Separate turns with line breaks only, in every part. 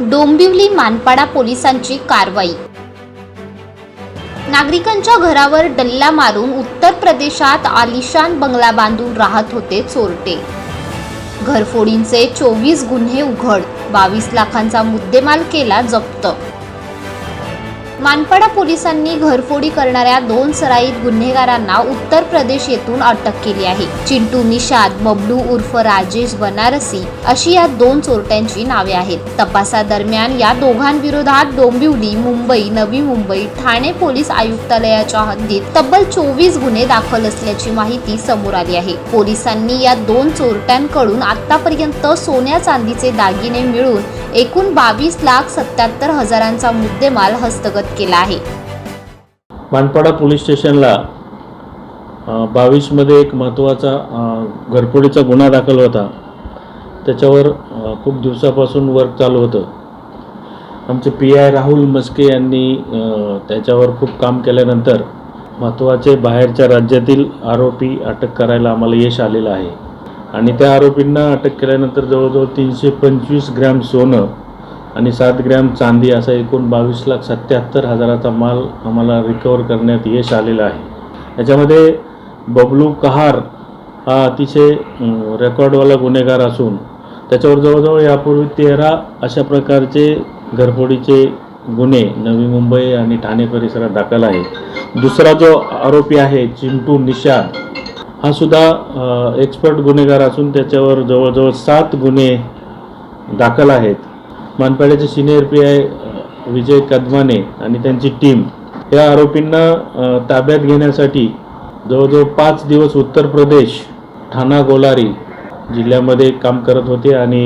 डोंबिवली मानपाडा पोलिसांची कारवाई. नागरिकांच्या घरावर डल्ला मारून उत्तर प्रदेशात आलिशान बंगला बांधून राहत होते चोरटे. घरफोडींचे चोवीस गुन्हे उघड बावीस लाखांचा मुद्देमाल केला जप्त. मानपाडा पोलिसांनी घरफोडी करणाऱ्या दोन सराईत गुन्हेगारांना उत्तर प्रदेश येथून अटक केली आहे. चिंटू निषाद बबलू उर्फ राजेश बनारसी अशी या दोन चोरट्यांची नावे आहेत. तपासादरम्यान या दोघांविरोधात डोंबिवली मुंबई नवी मुंबई ठाणे पोलीस आयुक्तालयाच्या हद्दीत तब्बल चोवीस गुन्हे दाखल असल्याची माहिती समोर आली आहे. पोलिसांनी या दोन चोरट्यांकडून आतापर्यंत सोन्या चांदीचे दागिने मिळून एकूण बावीस लाख सत्याहत्तर हजारांचा मुद्देमाल हस्तगत केला आहे.
मानपाडा पोलीस स्टेशनला बावीसमध्ये एक महत्त्वाचा घरफोडीचा गुन्हा दाखल होता. त्याच्यावर खूप दिवसापासून वर्क चालू होतं. आमचे पी आय राहुल मस्के यांनी त्याच्यावर खूप काम केल्यानंतर महत्त्वाचे बाहेरच्या राज्यातील आरोपी अटक करायला आम्हाला यश आलेलं आहे. आणि त्या आरोपींना अटक केल्यानंतर जवळजवळ तीनशे पंचवीस ग्रॅम सोनं आणि सात ग्रॅम चांदी असा एकूण बावीस लाख सत्याहत्तर हजाराचा माल आम्हाला रिकवर करण्यात यश आलेलं आहे. याच्यामध्ये बबलू कहार हा अतिशय रेकॉर्डवाला गुन्हेगार असून त्याच्यावर जवळजवळ यापूर्वी तेरा अशा प्रकारचे घरफोडीचे गुन्हे नवी मुंबई आणि ठाणे परिसरात दाखल आहे दुसरा जो आरोपी आहे चिंटू निषाद हा सुद्धा एक्सपर्ट गुन्हेगार असून त्याच्यावर जवळजवळ सात गुन्हे दाखल आहेत. मानपाड्याचे सिनियर पी आय विजय कदमाने आणि त्यांची टीम या आरोपींना ताब्यात घेण्यासाठी जवळजवळ पाच दिवस उत्तर प्रदेश ठाणा गोलारी जिल्ह्यामध्ये काम करत होते आणि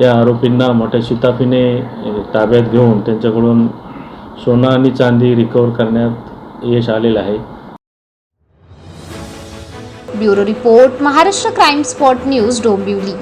या आरोपींना मोठ्या शिताफीने ताब्यात घेऊन त्यांच्याकडून सोना आणि चांदी रिकवर करण्यात यश आलेलं आहे.
Bureau report Maharashtra crime spot news Dombivli.